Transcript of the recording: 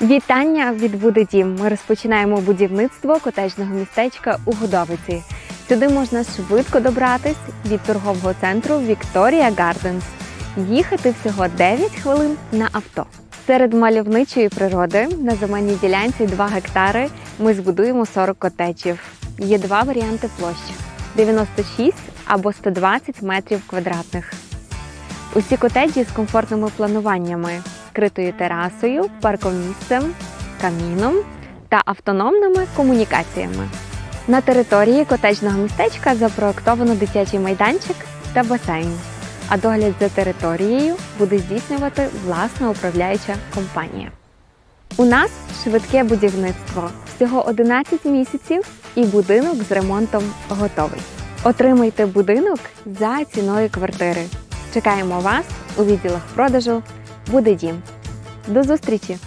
Вітання від Буде Дім. Ми розпочинаємо будівництво котежного містечка у Годовиці. Сюди можна швидко добратись від торгового центру Вікторія Гарденс. Їхати всього 9 хвилин на авто. Серед мальовничої природи на земельній ділянці 2 гектари ми збудуємо 40 котеджів. Є два варіанти площ: 96 або 120 метрів квадратних. Усі котеджі з комфортними плануваннями, критою терасою, паркомісцем, каміном та автономними комунікаціями. На території котеджного містечка запроектовано дитячий майданчик та басейн. А догляд за територією буде здійснювати власна управляюча компанія. У нас швидке будівництво, всього 11 місяців, і будинок з ремонтом готовий. Отримайте будинок за ціною квартири. Чекаємо вас у відділах продажу. Буде дім. До зустрічі!